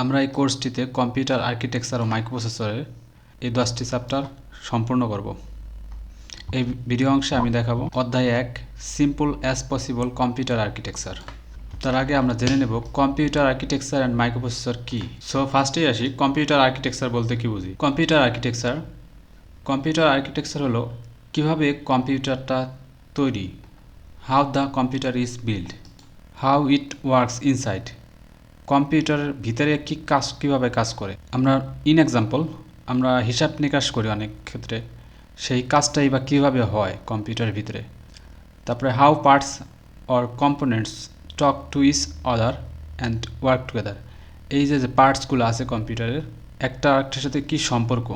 আমরা এই কোর্সটিতে computer architecture ও মাইক্রোপ্রসেসরের এই দশটি চ্যাপ্টার সম্পূর্ণ করব। এই ভিডিও অংশে আমি দেখাবো অধ্যায় এক simple as possible computer architecture তার আগে আমরা জেনে নেব কম্পিউটার আর্কিটেকচার অ্যান্ড মাইক্রোপ্রসেসর কি। সো ফার্স্টেই আসি, কম্পিউটার আর্কিটেকচার বলতে কি বুঝি? কম্পিউটার আর্কিটেকচার কম্পিউটার আর্কিটেকচার হলো কীভাবে কম্পিউটারটা তৈরি। How the computer is build how it works inside কম্পিউটারের ভিতরে কি কাজ, কীভাবে কাজ করে? আমরা ইন এক্সাম্পল আমরা হিসাব নিকাশ করি অনেক ক্ষেত্রে। সেই কাজটাই বা কীভাবে হয় কম্পিউটারের ভিতরে? তারপরে how parts or components talk to each other and work together এই যে যে পার্টসগুলো আছে কম্পিউটারের, একটা আরেকটার সাথে কী সম্পর্ক?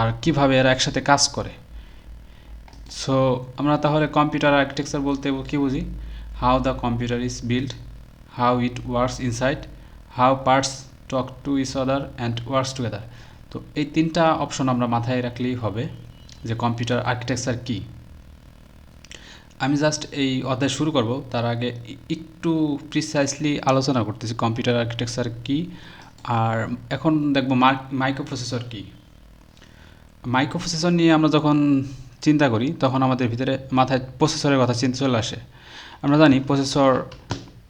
আর কীভাবে এরা একসাথে কাজ করে? সো আমরা তাহলে কম্পিউটার আর্কিটেকচার বলতে কী বুঝি? How the computer is build how it works inside how parts talk to each other and works together তো এই তিনটা অপশন আমরা মাথায় রাখলেই হবে যে কম্পিউটার আর্কিটেকচার কী। আমি জাস্ট এই অধ্যায় শুরু করব, তার আগে একটু প্রিসাইসলি আলোচনা করতেছি কম্পিউটার আর্কিটেকচার কী, আর এখন দেখব মাইক্রো প্রসেসর কী। মাইক্রো প্রসেসর নিয়ে আমরা যখন চিন্তা করি, তখন আমাদের ভিতরে মাথায় প্রসেসরের কথা চিন্তা চলে আসে। আমরা জানি প্রসেসর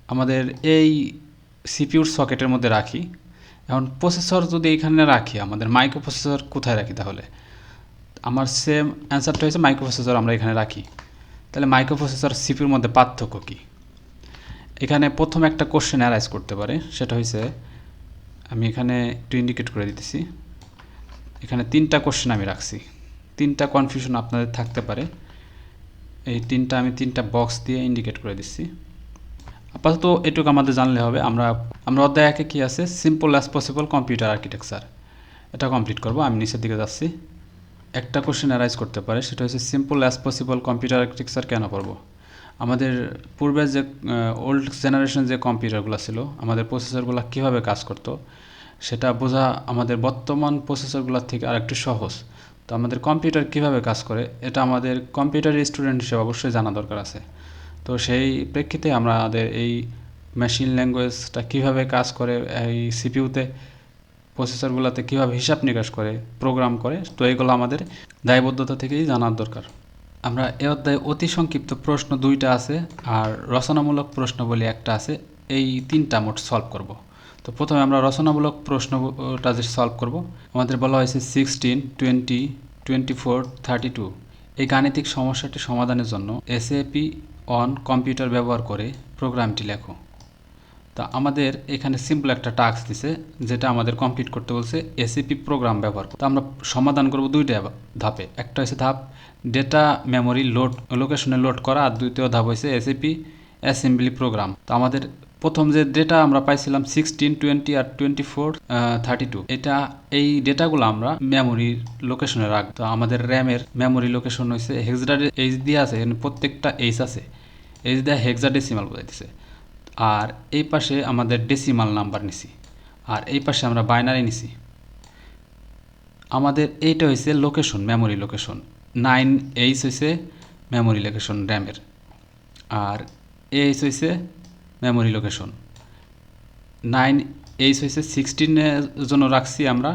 আমাদের এই সিপিউর সকেটের মধ্যে রাখি। এখন প্রসেসর যদি এখানে রাখি, আমাদের মাইক্রো প্রসেসর কোথায় রাখি তাহলে? আমার সেম অ্যান্সারটা হয়েছে মাইক্রো প্রসেসর আমরা এখানে রাখি। তাহলে মাইক্রো প্রসেসর সিপিউর মধ্যে পার্থক্য কী? এখানে প্রথম একটা কোশ্চেন অ্যারাইজ করতে পারে, সেটা হয়েছে আমি এখানে একটু ইন্ডিকেট করে দিতেছি। এখানে তিনটা কোশ্চেন আমি রাখছি। তিনটা কনফিউশন আপনাদের থাকতে পারে। এই তিনটা আমি তিনটা বক্স দিয়ে ইন্ডিকেট করে দিচ্ছি। আপাতত এটুকু আমাদের জানলে হবে। আমরা আমরা অধ্যায় একে কী আছে? Simple as possible computer architecture এটা কমপ্লিট করব। আমি নিচের দিকে যাচ্ছি। একটা কোশ্চেন অ্যারাইজ করতে পারে। সেটা হচ্ছে simple as possible computer architecture কেন পড়ব আমাদের পূর্বের যে ওল্ড জেনারেশন যে কম্পিউটারগুলো ছিল, আমাদের প্রসেসরগুলো কীভাবে কাজ করতো, সেটা বোঝা আমাদের বর্তমান প্রসেসরগুলোর থেকে আরেকটু সহজ। তো আমাদের কম্পিউটার কীভাবে কাজ করে, এটা আমাদের কম্পিউটার স্টুডেন্ট হিসেবে অবশ্যই জানা দরকার আছে। তো সেই প্রেক্ষিতে আমরা আমাদের এই মেশিন ল্যাঙ্গুয়েজটা কীভাবে কাজ করে, এই সিপিউতে প্রসেসরগুলোতে কীভাবে হিসাব নিকাশ করে প্রোগ্রাম করে, তো এগুলো আমাদের দায়বদ্ধতা থেকেই জানার দরকার। আমরা এ অধ্যায়ে অতি সংক্ষিপ্ত প্রশ্ন দুইটা আছে আর রচনামূলক প্রশ্ন বলে একটা আছে, এই তিনটা মোট সলভ করব। তো প্রথমে আমরা রচনামূলক প্রশ্নটা যে সলভ করব, আমাদের বলা হয়েছে sixteen twenty twenty four thirty two এই গাণিতিক সমস্যাটি সমাধানের জন্য এসএপি অন কম্পিউটার ব্যবহার করে প্রোগ্রামটি লেখো। তা আমাদের এখানে সিম্পল একটা টাস্ক দিছে, যেটা আমাদের কমপ্লিট করতে বলছে এসিপি প্রোগ্রাম ব্যবহার তো আমরা সমাধান করব দুইটা ধাপে। একটা হচ্ছে ধাপ ডেটা মেমোরি লোড লোকেশনে লোড করা। আর দ্বিতীয় ধাপ হয়েছে এসিপি অ্যাসেম্বলি প্রোগ্রাম তো আমাদের প্রথম যে ডেটা আমরা পাইছিলাম সিক্সটিন টোয়েন্টি আর টোয়েন্টি ফোর থার্টি টু এটা এই ডেটাগুলো আমরা মেমোরির লোকেশনে রাখব। তো আমাদের র্যামের মেমোরি লোকেশন হয়েছে হেক্সডাডে এইচ দিয়ে আছে প্রত্যেকটা এইচ আছে। এইচ দিয়ে হেক্সাডেসিমাল বোঝাইতেছে। আর এই পাশে আমাদের ডেসিমাল নাম্বার নিছি। আর এই পাশে আমরা বাইনারি নিছি। আমাদের এইটা হয়েছে location memory location nine H হয়েছে মেমোরি লোকেশন র্যামের আর এইচ হয়েছে মেমোরি লোকেশন নাইন এইচ হয়েছে সিক্সটিনের জন্য রাখছি আমরা,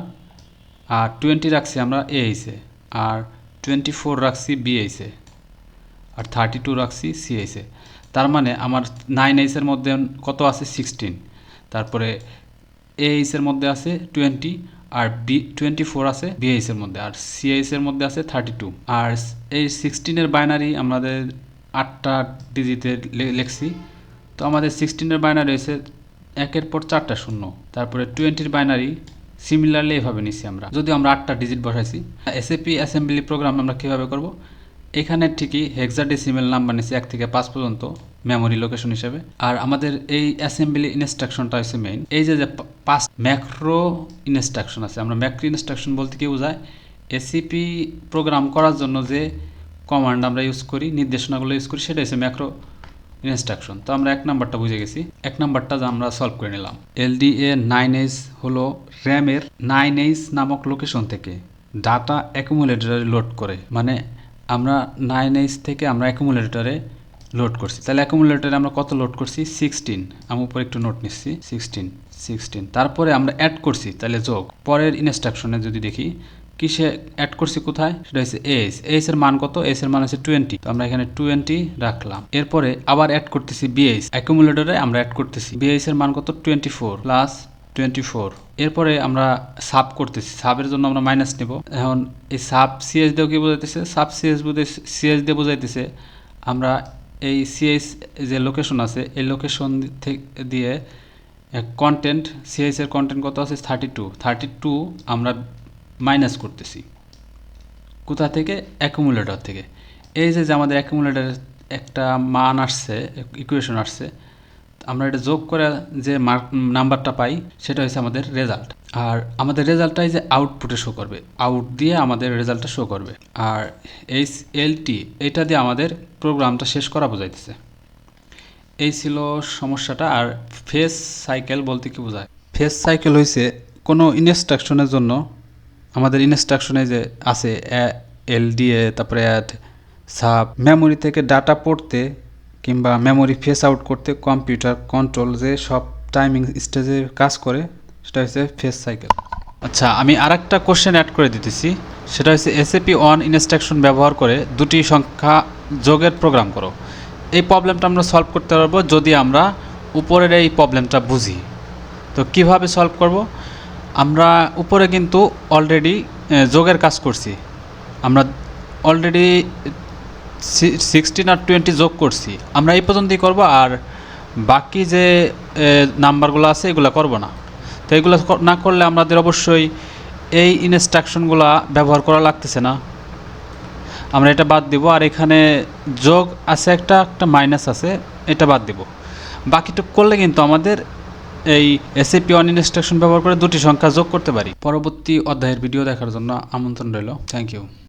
আর টোয়েন্টি রাখছি আমরা এ এইচে আর টোয়েন্টি ফোর রাখছি বি এইচে আর থার্টি টু রাখছি সি এইচে তার মানে আমার নাইন এইচের মধ্যে কত আছে? সিক্সটিন তারপরে এ এইচের মধ্যে আছে টোয়েন্টি আর বি টোয়েন্টি ফোর আছে বিএইচের মধ্যে, আর সিএইচের মধ্যে আছে থার্টি টু আর এই সিক্সটিনের বাইনারি আমাদের আটটা ডিজিটে লিখছি। তো আমাদের সিক্সটিনের বাইনারি হয়েছে, একের পর চারটা শূন্য, তারপরে টোয়েন্টির বাইনারি সিমিলারলি এভাবে নিছি আমরা। যদি আমরা আটটা ডিজিট বসাইছি এসএপি অ্যাসেম্বলি প্রোগ্রাম আমরা কীভাবে করব? এখানে ঠিকই হেক্সাডেসিমেল নাম্বার নিছি এক থেকে পাঁচ পর্যন্ত মেমোরি লোকেশন হিসেবে। আর আমাদের এই অ্যাসেম্বলি ইনস্ট্রাকশনটা হচ্ছে মেইন এই যে যে পাঁচ ম্যাক্রো ইনস্ট্রাকশন আছে, আমরা ম্যাক্রো ইনস্ট্রাকশন বলতে কি বোঝায়? এসিপি প্রোগ্রাম করার জন্য যে কমান্ড আমরা ইউজ করি, নির্দেশনাগুলো ইউজ করি, সেটা হচ্ছে ম্যাক্রো ইনস্ট্রাকশন তো আমরা এক নাম্বারটা বুঝে গেছি। এক নাম্বারটা আমরা সলভ করে নিলাম। এলডিএ নাইন এইচ হলো র্যামের নাইন এইচ নামক লোকেশন থেকে ডাটা অ্যাকুমুলেটরে লোড করে। মানে আমরা নাইন এইচ থেকে আমরা অ্যাকুমুলেটরে লোড করছি। তাহলে অ্যাকুমুলেটরে আমরা কত লোড করছি? সিক্সটিন আমি উপরে একটু নোট নিচ্ছি। সিক্সটিন সিক্সটিন তারপরে আমরা অ্যাড করছি, তাহলে যোগ। পরের ইনস্ট্রাকশনে যদি দেখি কিসে অ্যাড করছি কোথায়? সেটা হচ্ছে এস এস এর মান কত? এস এর মান হচ্ছে টোয়েন্টি তো আমরা এখানে টোয়েন্টি রাখলাম। এরপরে আবার অ্যাড করতেছি বিএস অ্যাকুমুলেটরে আমরা অ্যাড করতেছি। বিএস এর মান কত? Twenty four plus twenty four এরপরে আমরা সাব করতেছি। সাবের জন্য আমরা মাইনাস নেব। এখন এই সাব সিএস দিয়েও কি বোঝাইতেছে? সাব সিএস সিএস দিয়ে বোঝাইতেছে, আমরা এই সিএস যে লোকেশন আছে, এই লোকেশন থেকে দিয়ে কন্টেন্ট সিএস এর কন্টেন্ট কত আছে? থার্টি টু থার্টি টু আমরা মাইনাস করতেছি। কোথা থেকে? অ্যাকুমুলেটর থেকে। এই যে যে আমাদের অ্যাকুমুলেটরের একটা মান আসছে ইকুয়েশন আসছে, আমরা এটা যোগ করে যে মার্ক নাম্বারটা পাই, সেটা হচ্ছে আমাদের রেজাল্ট আর আমাদের রেজাল্টটাই যে আউটপুটে শো করবে। আউট দিয়ে আমাদের রেজাল্টটা শো করবে। আর এই এলটি এটা দিয়ে আমাদের প্রোগ্রামটা শেষ করা বোঝাইতেছে। এই ছিল সমস্যাটা। আর ফেস সাইকেল বলতে কি বোঝায়? ফেস সাইকেল হয়েছে কোনো ইনস্ট্রাকশনের জন্য আমাদের ইনস্ট্রাকশনে যে আছে এলডিএ তারপরে অ্যাড সাব মেমোরি থেকে ডাটা পড়তে কিংবা মেমোরি ফেস আউট করতে কম্পিউটার কন্ট্রোল যে সব টাইমিং স্টেজে কাজ করে, সেটা হচ্ছে ফেস সাইকেল আচ্ছা আমি আর একটা কোশ্চেন অ্যাড করে দিতেছি। সেটা হচ্ছে এসএপি ওয়ান ইনস্ট্রাকশন ব্যবহার করে দুটি সংখ্যা যোগের প্রোগ্রাম করো। এই প্রবলেমটা আমরা সলভ করতে পারব যদি আমরা উপরের এই প্রবলেমটা বুঝি। তো কীভাবে সলভ করব? আমরা উপরে কিন্তু অলরেডি যোগের কাজ করছি। আমরা অলরেডি সিক্সটিন আর টোয়েন্টি যোগ করছি। আমরা এই পর্যন্তই করব আর বাকি যে নাম্বারগুলো আছে এগুলো করব না। তো এগুলো না করলে আমাদের অবশ্যই এই ইনস্ট্রাকশনগুলো ব্যবহার করা লাগতেছে না। আমরা এটা বাদ দিব আর এখানে যোগ আছে একটা একটা মাইনাস আছে, এটা বাদ দিব। বাকিটুক করলে কিন্তু আমাদের এই এসএপি অন ইনস্ট্রাকশন ব্যবহার করে দুটি সংখ্যা যোগ করতে পারি। পরবর্তী অধ্যায়ের ভিডিও দেখার জন্য আমন্ত্রণ রইল। Thank you